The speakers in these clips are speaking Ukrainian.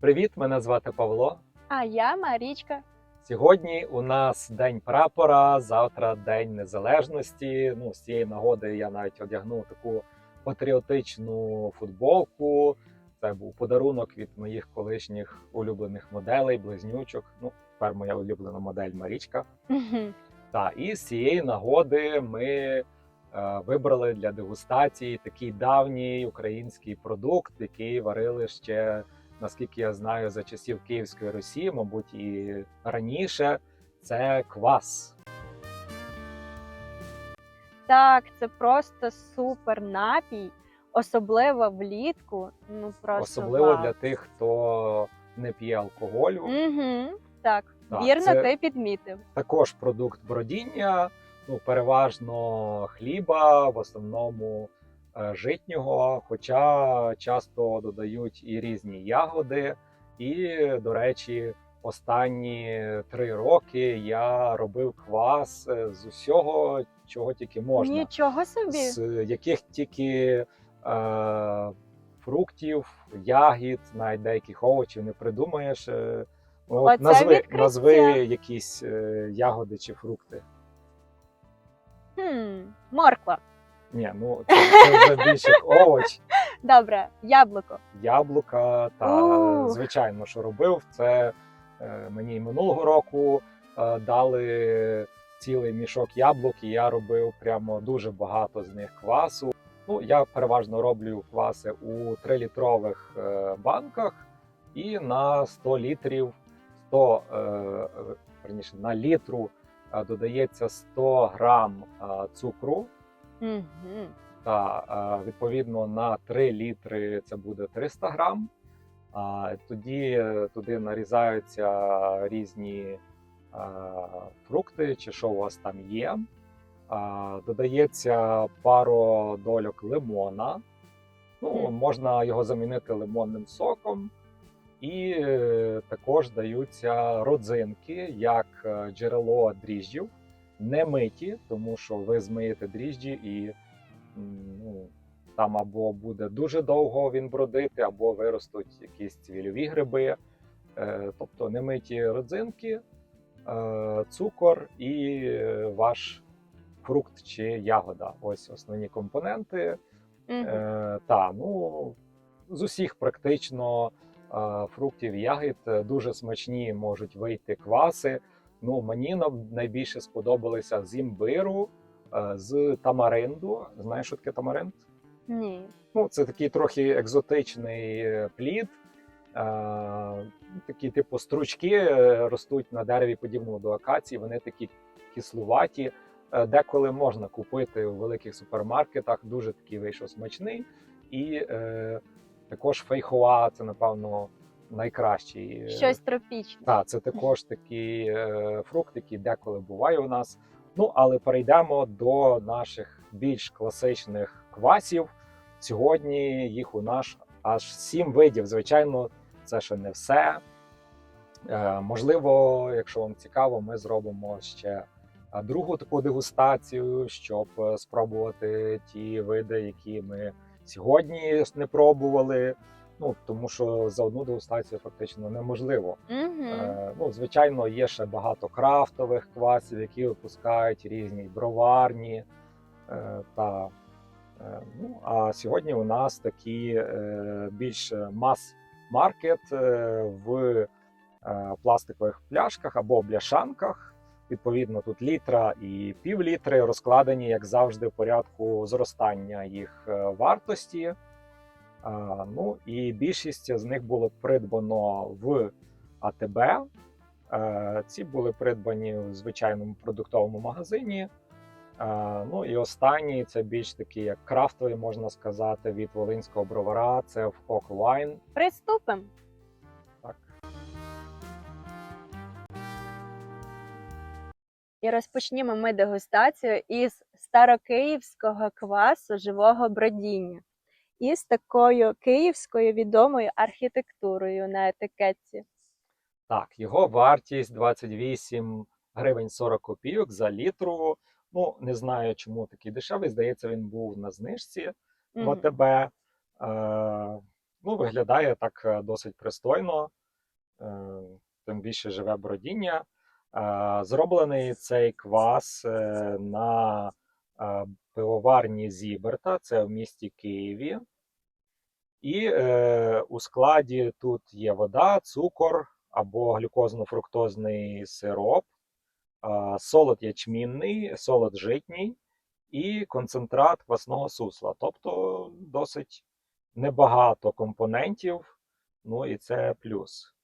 Привіт, мене звати Павло. А я Марічка. Сьогодні у нас день прапора, завтра День Незалежності. Ну, з цієї нагоди я навіть одягнув таку патріотичну футболку. Це був подарунок від моїх колишніх улюблених моделей, близнючок. Ну, тепер моя улюблена модель Марічка. Та і з цієї нагоди ми е, вибрали для дегустації такий давній український продукт, який варили ще, наскільки я знаю, за часів Київської Русі, мабуть, і раніше. Це квас. Так, це просто супер напій, особливо влітку. Ну просто Особливо вау. для тих, хто не п'є алкоголю. Угу. Так, Так, вірно, це- ти підмітив. Також продукт бродіння, ну переважно хліба, в основному житнього, хоча часто додають і різні ягоди. І, до речі, останні три роки я робив квас е, з усього, чого тільки можна, Нічого собі. з яких тільки е, фруктів, ягід, навіть деяких овочів не придумаєш. Е, ну, от назви, відкриття. назви якісь е, ягоди чи фрукти. Хм, морква. Ні, ну це, це вже більше овоч, Добре, яблуко. яблука. Та Ух. звичайно, що робив. Це е, мені і минулого року е, дали цілий мішок яблук, і я робив прямо дуже багато з них квасу. Ну, я переважно роблю кваси у 3-літрових е, банках і на 100 літрів 100, е, е, верніше, на літру е, додається 100 грам е, цукру. Угу. Та е, відповідно на 3 літри це буде 300 грам. Тоді е, туди нарізаються різні е, фрукти, чи що у вас там є. Додається пару дольок лимона. Ну, можна його замінити лимонним соком. І також даються родзинки як джерело дріжджів, не миті, тому що ви змиєте дріжджі і ну, там або буде дуже довго він бродити, або виростуть якісь цвільові гриби. Е, Тобто немиті родзинки, е, цукор і е, ваш фрукт чи ягода. Ось основні компоненти. Угу. Е, та, ну, з усіх практично фруктів і ягід дуже смачні можуть вийти кваси. Ну, мені на- найбільше сподобалися з імбиру, е, з тамаринду. Знаєш, що таке тамаринд? Ні. Ну, це такий трохи екзотичний плід. Е, такі, типу, стручки е, ростуть на дереві, подібному до акації. Вони такі кислуваті. Деколи можна купити у великих супермаркетах. Дуже такий вийшов смачний. І е, також фейхоа це, напевно, найкращий. е, Щось тропічне. так, це також такий е, фрукт, який деколи буває у нас. Ну, але перейдемо до наших більш класичних квасів. Сьогодні їх у нас аж сім видів. Звичайно, це ще не все. Е, можливо, якщо вам цікаво, ми зробимо ще другу таку дегустацію, щоб спробувати ті види, які ми сьогодні не пробували. Ну, тому що за одну дегустацію фактично неможливо. Угу. Е, Ну, звичайно, є ще багато крафтових квасів, які випускають різні броварні. е, Та, е, ну, а сьогодні у нас такі е, більш мас-маркет е, в е, пластикових пляшках або бляшанках. Відповідно, тут літра і пів літри розкладені, як завжди, в порядку зростання їх вартості. Ну і більшість з них було придбано в АТБ. Е, Ці були придбані в звичайному продуктовому магазині. Е, Ну і останній це більш такий як крафтовий, можна сказати, від волинського бровара. Це в Wine. Приступимо. Так. І розпочнімо ми дегустацію із старокиївського квасу живого бродіння. Із такою київською відомою архітектурою на етикетці. Так, його вартість 28 гривень 40 копійок за літру. Ну, не знаю, чому такий дешевий. Здається, він був на знижці в. АТБ. Е, Ну, виглядає так е, досить пристойно, е, тим більше живе бродіння. Е, Зроблений цей квас е, на пивоварні Зіберта, це в місті Києві. І е, у складі тут є вода, цукор або глюкозно-фруктозний сироп, е, солод ячмінний, солод житній і концентрат квасного сусла. Тобто досить небагато компонентів, ну і це плюс.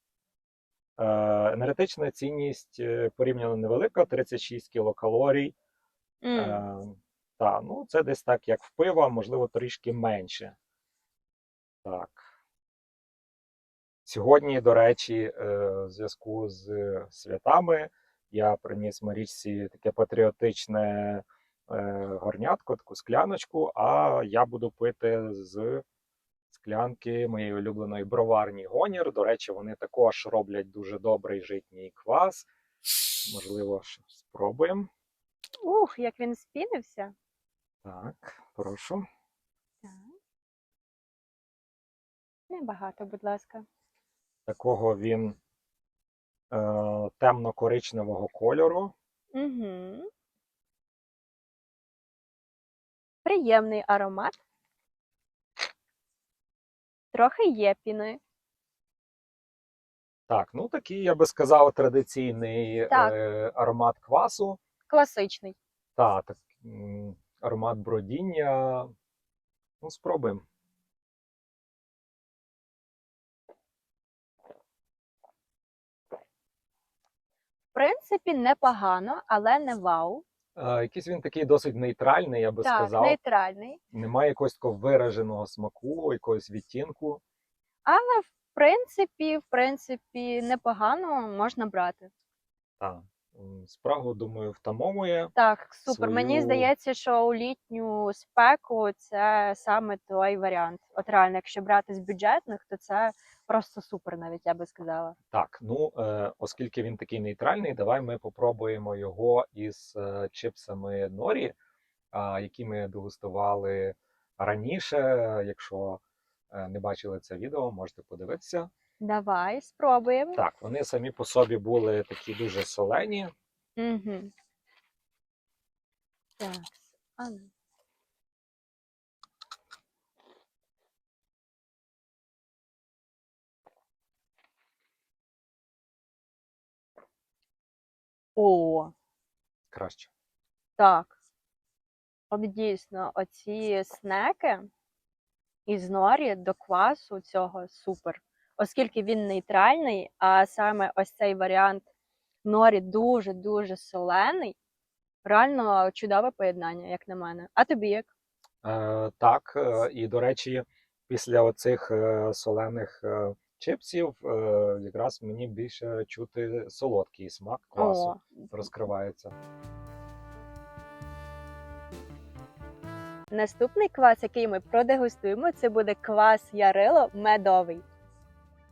Е, енергетична цінність е, порівняно невелика 36 кілокалорій. М. Е, та, ну, це десь так, як в пива, можливо, трішки менше. Так. Сьогодні, до речі, е, в зв'язку з святами я приніс Марічці таке патріотичне е, горнятко, таку скляночку, а я буду пити з склянки моєї улюбленої броварні Гонір. До речі, вони також роблять дуже добрий житній квас. Можливо, спробуємо. Ух, як він спінився. Так, прошу. Так. Небагато, будь ласка. Такого він е, темно-коричневого кольору. Угу. Приємний аромат. Трохи є піни. Так, ну такий, я би сказав, традиційний Так. е, аромат квасу. Класичний. Та, так, м, аромат бродіння. Ну, спробуємо. В принципі, непогано, але не вау. Е, якийсь він такий досить нейтральний, я би так, сказав. нейтральний. Немає якогось такого вираженого смаку, якогось відтінку. Але в принципі, в принципі, непогано можна брати. Так. Спрагу, думаю, втамовує. Так, супер. Мені здається, що у літню спеку це саме той варіант. От реально, якщо брати з бюджетних, то це просто супер, навіть я би сказала. Так, ну е, оскільки він такий нейтральний, давай ми попробуємо його із е, чипсами норі, які ми дегустували раніше. Якщо е, не бачили це відео, можете подивитися. Давай спробуємо. Так, вони самі по собі були такі дуже солені. Угу. Так. а ну. О, Краще. так. От дійсно, оці снеки із норі до квасу цього супер. Оскільки він нейтральний, а саме ось цей варіант норі дуже-дуже солений. Реально чудове поєднання, як на мене. А тобі як? Е, так, е, і до речі, після оцих е, солених е, чипсів, якраз мені більше чути солодкий смак квасу О, розкривається. наступний квас, який ми продегустуємо, це буде квас Ярило медовий.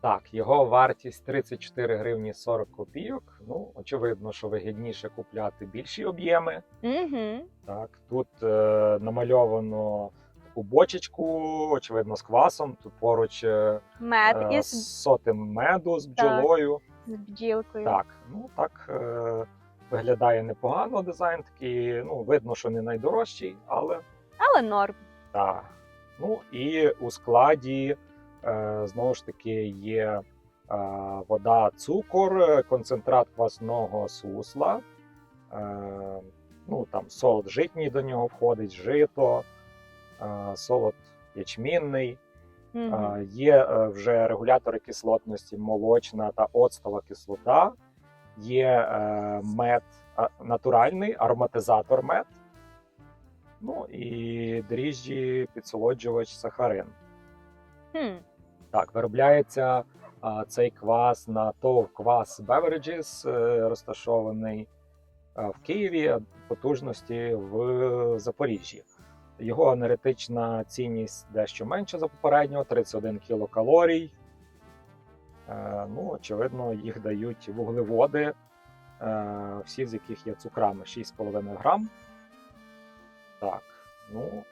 Так, його вартість 34 гривні 40 копійок. Ну, очевидно, що вигідніше купляти більші об'єми. Угу. Так, тут е, намальовано таку бочечку, очевидно, з квасом. Тут поруч е, Мед е, із сотим меду з бджолою. з бджілкою. Так, ну так е, виглядає непогано дизайн. Такий, ну, видно, що не найдорожчий, але Але норм. Так. Ну і у складі знову ж таки є е, вода, цукор, е, концентрат квасного сусла. Е, ну там солод житній до нього входить, жито, е, солод ячмінний. Угу. Е, є е, вже регулятори кислотності, молочна та оцтова кислота. Є е, мед натуральний, ароматизатор мед. Ну і дріжджі, підсолоджувач, сахарин. Хм. Так, виробляється а, цей квас на ТОВ Квас Beverages, е, розташований а, в Києві, а потужності в Запоріжжі. Його енергетична цінність дещо менша за попереднього 31 кілокалорій. Е, ну, очевидно, їх дають вуглеводи, е, всі з яких є цукрами 6,5 грам. Так, ну,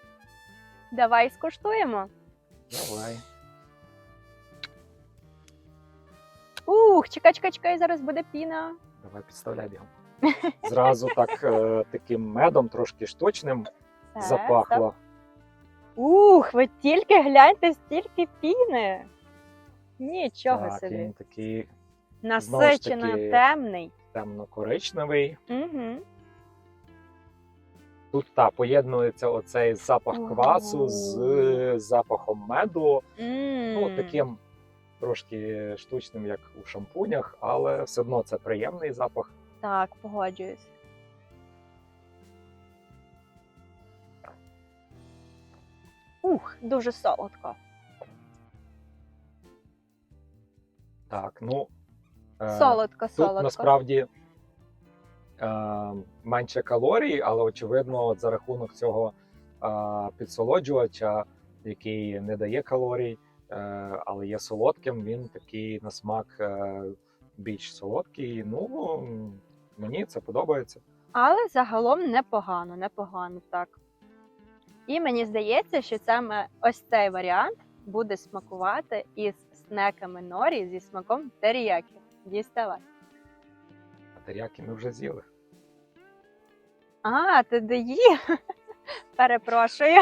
Давай скуштуємо. давай. Ух, чекай, чекай, чекай, зараз буде піна. Давай підставляй бігом. Зразу так е, таким медом, трошки штучним, Все, запахло. Ух, ви тільки гляньте, стільки піни. Нічого так, собі. він такий Насичено таки- темний. темно-коричневий. Угу. Тут та поєднується оцей запах квасу з запахом меду. Ну, таким трошки штучним, як у шампунях, але все одно це приємний запах. Так, погоджуюсь. Ух, дуже солодко. Так, ну е, Солодко, тут солодко. насправді е, менше калорій, але очевидно, от за рахунок цього е, підсолоджувача, який не дає калорій, е, але є солодким, він такий на смак е, більш солодкий. Ну мені це подобається. Але загалом непогано, непогано так. І мені здається, що саме ось цей варіант буде смакувати із снеками норі зі смаком теріякі. Діставай. А теріяки ми вже з'їли. А, ти доїв? Перепрошую.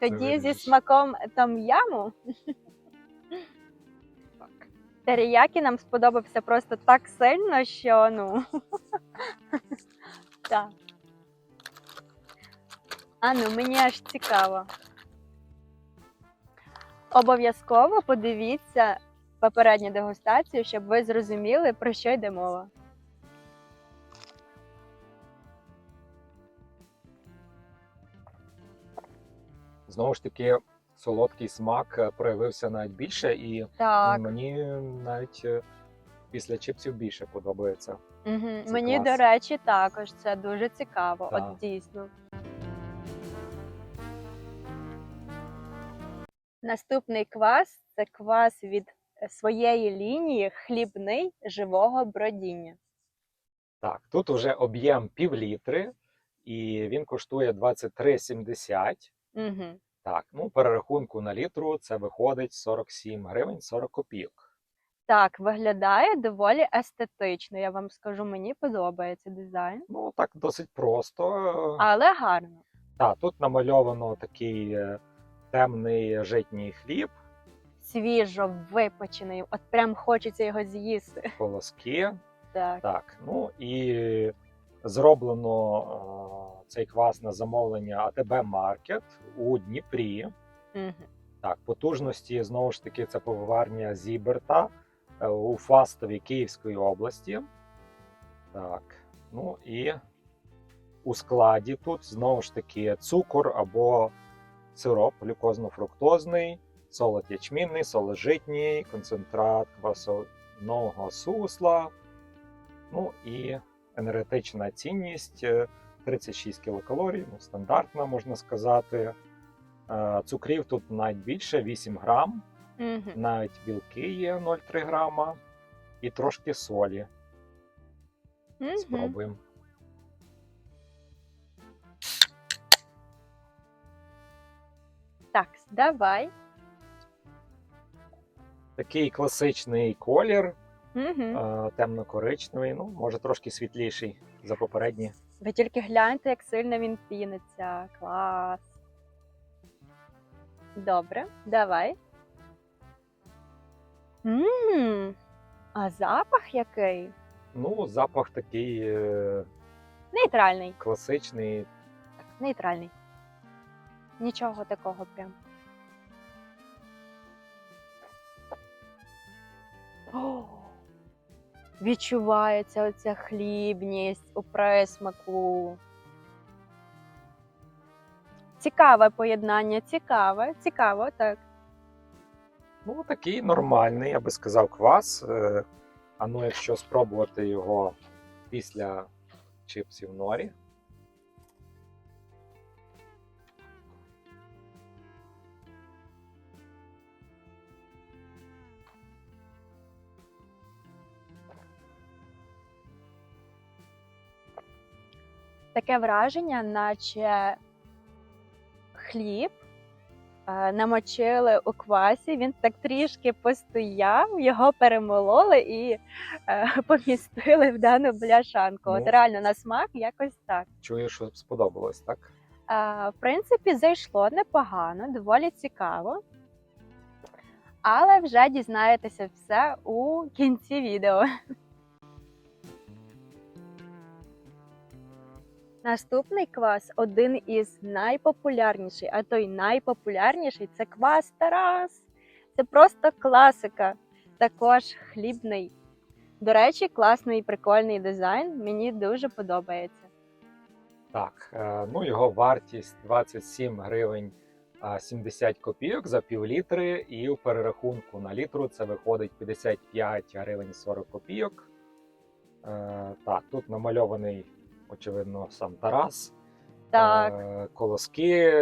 Тоді зі смаком там-яму. Теріякі нам сподобався просто так сильно, що ну. Так. А ну, мені аж цікаво. Обов'язково подивіться попередню дегустацію, щоб ви зрозуміли, про що йде мова. Знову ж таки, солодкий смак е, проявився навіть більше, і Так. мені навіть е, після чипсів більше подобається. Угу. Це Мені, клас. до речі, також це дуже цікаво. Так. От дійсно. Наступний квас це квас від е, своєї лінії хлібний живого бродіння. Так, тут вже об'єм пів літри, і він коштує 23,70. Угу. Так, ну перерахунку на літру це виходить 47 гривень 40 копійок. Так, виглядає доволі естетично. Я вам скажу, мені подобається дизайн, Ну так досить просто. але гарно. Так, тут намальовано такий е, темний житній хліб, Свіжо випечений. От прям хочеться його з'їсти. колоски. Так. Так, ну і зроблено е, цей квас на замовлення АТБ Маркет у Дніпрі. Угу. Так, потужності знову ж таки це повиварня Зіберта е, у Фастові Київської області. Так, ну і у складі тут знову ж таки цукор або сироп глюкозно-фруктозний, солод ячмінний, солод житній, концентрат квасовного сусла. Ну і енергетична цінність е, 36 кілокалорій, ну, стандартна, можна сказати. Е, Цукрів тут навіть більше 8 грам, Угу. навіть білки є 0,3 грама і трошки солі. Угу. Спробуємо. Так, давай. Такий класичний колір, Угу. темно-коричневий, ну, може трошки світліший за попередні. Ви тільки гляньте, як сильно він піниться. Клас. Добре, давай. Мм, а запах який? Ну, запах такий е, Нейтральний. класичний. Так, нейтральний. Нічого такого прям. О, відчувається оця хлібність у присмаку. Цікаве поєднання, цікаве, цікаво, так. Ну, такий нормальний, я би сказав, квас. Е, А ну, якщо спробувати його після чипсів норі. Таке враження, наче хліб е, намочили у квасі. Він так трішки постояв, його перемололи і е, помістили в дану бляшанку. От Ну. реально на смак якось так. Чую, що сподобалось, так? Е, В принципі, зайшло непогано, доволі цікаво. Але вже дізнаєтеся все у кінці відео. Наступний квас один із найпопулярніший, а то й найпопулярніший це квас Тарас. Це просто класика, також хлібний. До речі, класний прикольний дизайн. Мені дуже подобається. Так, е, ну його вартість 27 гривень 70 копійок за пів літри, і в перерахунку на літру це виходить 55 гривень 40 копійок. Е, Так, тут намальований, очевидно, сам Тарас. Так, Е, Колоски,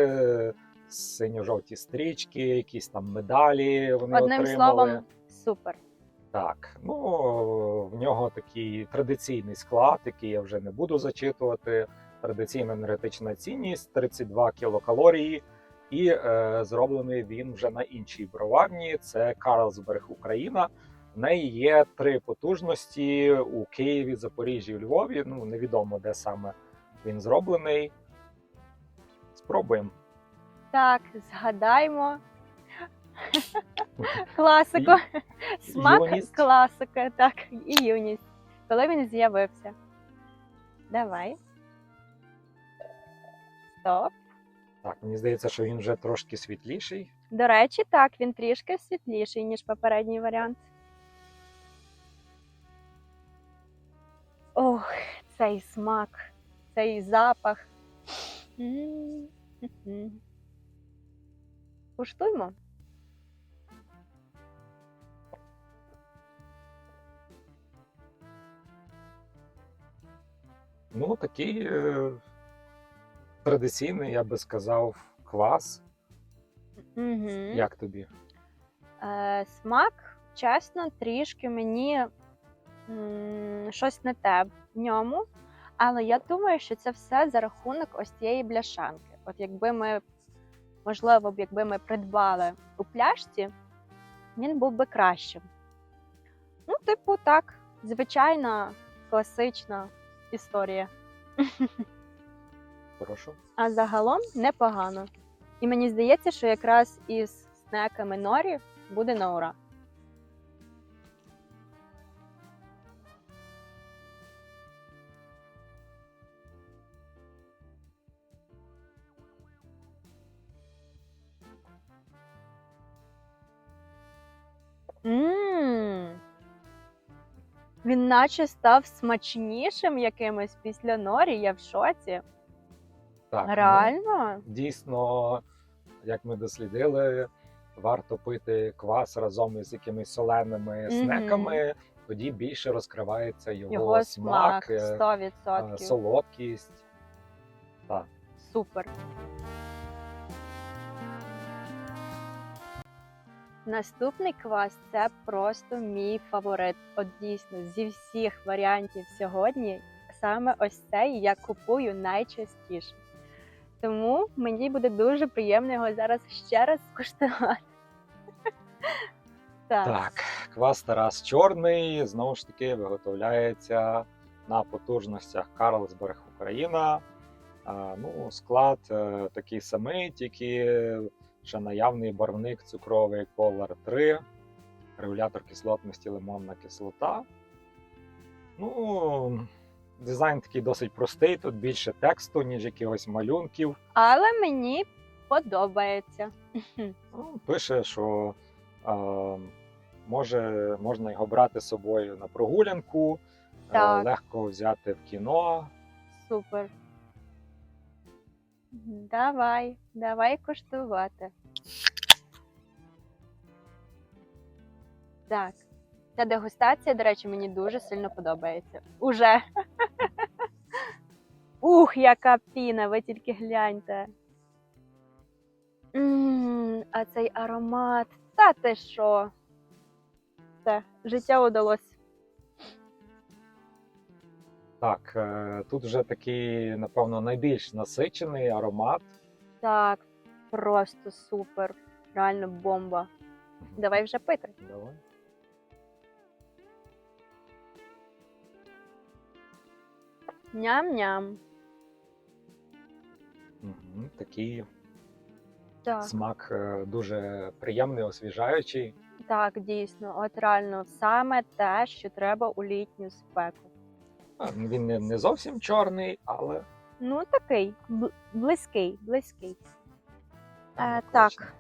синьо-жовті стрічки, якісь там медалі вони одним отримали. словом, супер. Так, ну в нього такий традиційний склад, який я вже не буду зачитувати. Традиційна енергетична цінність 32 кілокалорії, і е, зроблений він вже на іншій броварні. Це Карлсберг, Україна. В неї є три потужності у Києві, Запоріжжі, і Львові. Ну невідомо де саме він зроблений. Спробуємо. Так, згадаймо. Класику. Смак Юність. класика, так, і юність. Коли він з'явився. Давай. Стоп. Так, мені здається, що він вже трошки світліший. До речі, так, він трішки світліший, ніж попередній варіант. Ох, цей смак, цей запах. Куштуймо. Ну, такий е, традиційний, я би сказав, квас. Угу. Як тобі? Е, смак, чесно, трішки мені щось не те в ньому. Але я думаю, що це все за рахунок ось цієї бляшанки. От якби ми, можливо, якби ми придбали у пляшці, він був би кращим. Ну, типу, так, звичайна класична історія. Прошу. А загалом непогано. І мені здається, що якраз із снеками норі буде на ура. Мм. Він наче став смачнішим якимось після норі, я в шоці. Так, ну, Реально? дійсно, як ми дослідили, варто пити квас разом із якимись соленими Мгм. снеками, тоді більше розкривається його, Його смак, смак е, 100%. е, солодкість. Так. Супер. Наступний квас це просто мій фаворит. От дійсно, зі всіх варіантів сьогодні саме ось цей я купую найчастіше. Тому мені буде дуже приємно його зараз ще раз скуштувати. Так. Так, квас Тарас Чорний знову ж таки виготовляється на потужностях Карлсберг Україна. Ну, склад е, такий самий, тільки ще наявний барвник цукровий Polar 3, регулятор кислотності лимонна кислота. Ну, дизайн такий досить простий, тут більше тексту, ніж якихось малюнків. Але мені подобається. Ну, пише, що е, може, можна його брати з собою на прогулянку, е, легко взяти в кіно. Супер. Давай, давай коштувати. Так. Ця дегустація, до речі, мені дуже сильно подобається. Уже. Ух, яка піна, ви тільки гляньте. м а цей аромат. Та ти що? Все, життя удалось. Так, е, тут вже такий, напевно, найбільш насичений аромат. Так, просто супер. Реально бомба. Давай вже пити. Давай. Ням-ням. Мгм. Такий Так, смак е, дуже приємний, освіжаючий. так, дійсно. От реально саме те, що треба у літню спеку. А, Він не, не зовсім чорний, але Ну, такий, бл- близький, близький. там Е, так.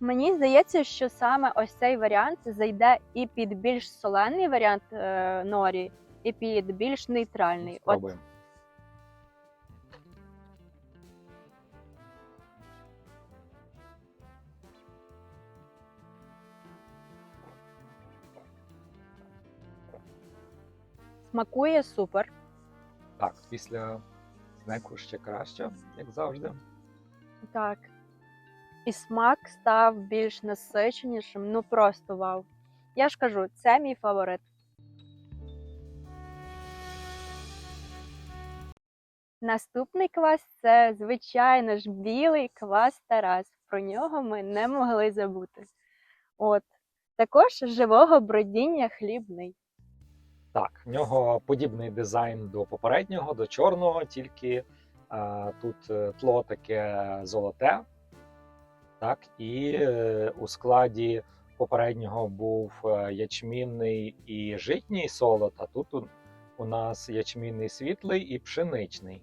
Мені здається, що саме ось цей варіант зайде і під більш солений варіант е, норі, і під більш нейтральний. От Спробуємо. Смакує супер. Так, після снеку ще краще, як завжди. Так. І смак став більш насиченішим. Ну просто вау. Я ж кажу, це мій фаворит. Наступний квас це, звичайно ж, білий квас Тарас. Про нього ми не могли забути. От. Також живого бродіння хлібний. Так, в нього подібний дизайн до попереднього, до чорного, тільки а, тут е, тло таке золоте. Так, і е, у складі попереднього був е, ячмінний і житній солод, а тут у, у нас ячмінний світлий і пшеничний.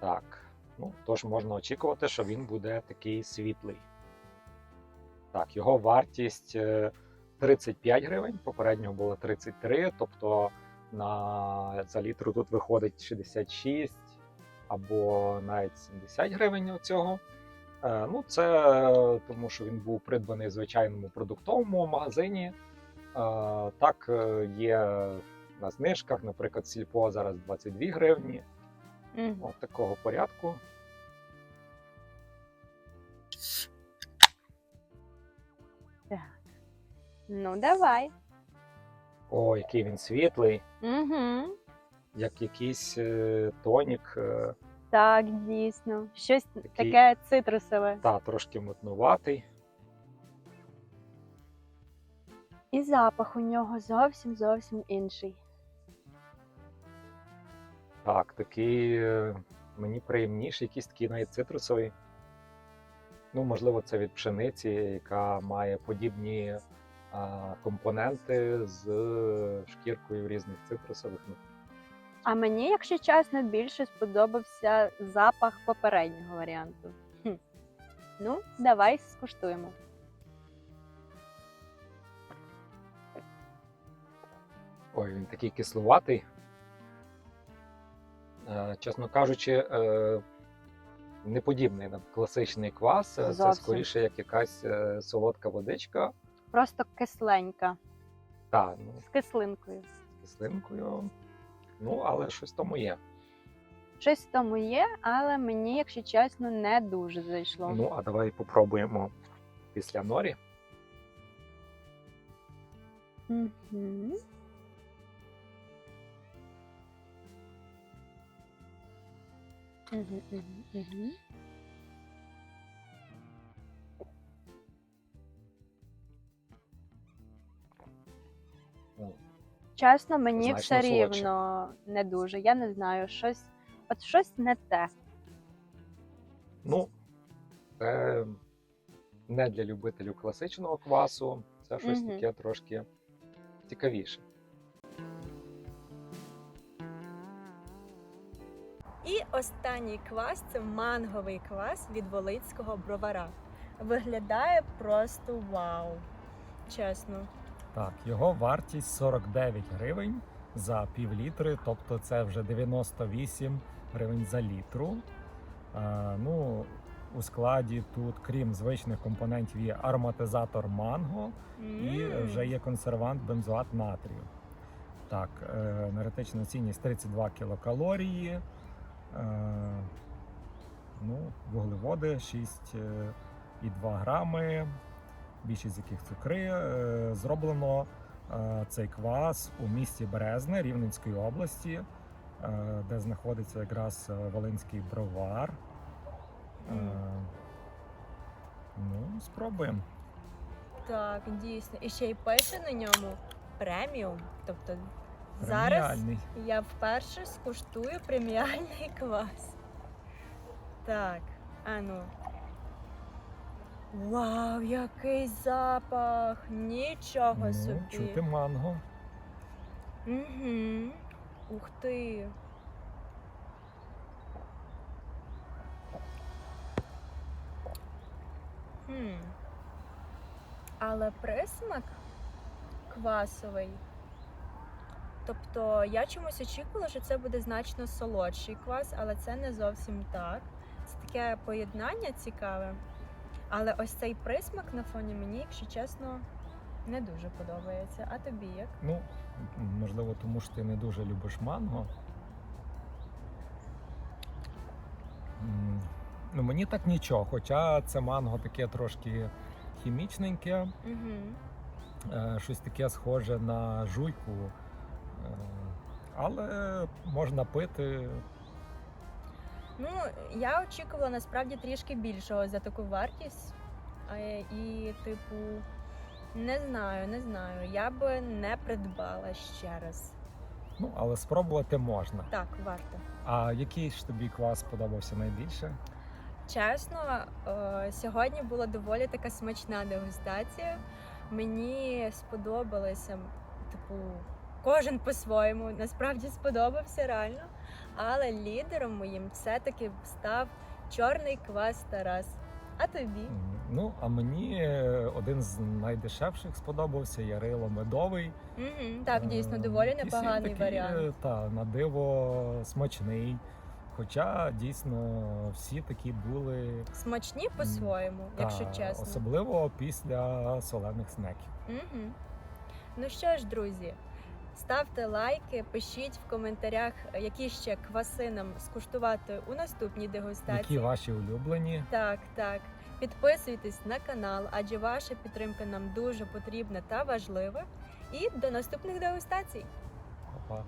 Так, ну тож можна очікувати, що він буде такий світлий. Так, його вартість е, 35 гривень, попереднього було 33, тобто на, за літру тут виходить 66 або навіть 70 гривень оцього. Е, ну, це тому, що він був придбаний в звичайному продуктовому магазині. Е, так, е, є на знижках, наприклад, сільпо зараз 22 гривні. Мгм. От такого порядку. Ну, давай. О, який він світлий, Угу. як якийсь е, тонік. е, Так, дійсно. Щось Такий- таке цитрусове. Та трошки мутнуватий. І запах у нього зовсім зовсім інший. Так, такий е, мені приємніший, якийсь такий навіть цитрусовий. Ну, можливо, це від пшениці, яка має подібні компоненти з шкіркою різних цитрусових. А мені, якщо чесно, більше сподобався запах попереднього варіанту. Хм. Ну, давай скуштуємо. Ой, він такий кислуватий. Е, Чесно кажучи, е, не подібний на класичний квас. Е, Це скоріше як якась е, солодка водичка. Просто кисленька, Та, ну, з кислинкою. з кислинкою. Ну, але щось тому є. Щось в тому є, але мені, якщо чесно, не дуже зайшло. Ну, а давай попробуємо після норі. Мгм. Мгм, мгм, мгм. Чесно, мені Значно все солодше. рівно не дуже. Я не знаю, щось, от щось не те. Ну, це не для любителів класичного квасу, це щось Мгм. таке трошки цікавіше. І останній квас це манговий квас від Волицького бровара. Виглядає просто вау. Чесно. Так, його вартість 49 гривень за пів літри, тобто це вже 98 гривень за літру. А, ну, у складі тут, крім звичних компонентів, є ароматизатор манго і вже є консервант бензоат натрію. Так, е, енергетична цінність 32 кілокалорії. Е, ну, вуглеводи 6,2 грами, більшість з яких цукри. Е, зроблено е, цей квас у місті Березне Рівненської області, е, де знаходиться якраз Волинський бровар. Мгм. Ну, спробуємо. Так, дійсно. І ще й пише на ньому преміум. Тобто зараз Преміальний. я вперше скуштую преміальний квас. Так, а ну. Вау, який запах! Нічого Ну, собі. чути манго. Угу. Ух ти. Хм. Але присмак квасовий. Тобто я чомусь очікувала, що це буде значно солодший квас, але це не зовсім так. Це таке поєднання цікаве. Але ось цей присмак на фоні мені, якщо чесно, не дуже подобається. А тобі як? Ну, можливо, тому що ти не дуже любиш манго. Ну, мені так нічого, хоча це манго таке трошки хімічненьке, Угу. щось таке схоже на жуйку. Е, Але можна пити. Ну, я очікувала насправді трішки більшого за таку вартість. І, типу, не знаю, не знаю. Я би не придбала ще раз. Ну, але спробувати можна. Так, варто. А який ж тобі квас сподобався найбільше? Чесно, е, сьогодні була доволі така смачна дегустація. Мені сподобалося, типу, кожен по-своєму. Насправді сподобався реально. Але лідером моїм все-таки став чорний квас Тарас. А тобі? Ну, а мені е, один з найдешевших сподобався Ярило медовий. Угу, так, дійсно, Е, доволі якийсь непоганий такий, варіант. е, Та, на диво смачний. Хоча дійсно всі такі були, Смачні по-своєму, якщо чесно. особливо після солених снеків. Угу. Ну що ж, друзі, ставте лайки, пишіть в коментарях, які ще кваси нам скуштувати у наступній дегустації. Які ваші улюблені? Так, так. Підписуйтесь на канал, адже ваша підтримка нам дуже потрібна та важлива. І до наступних дегустацій! Па-па.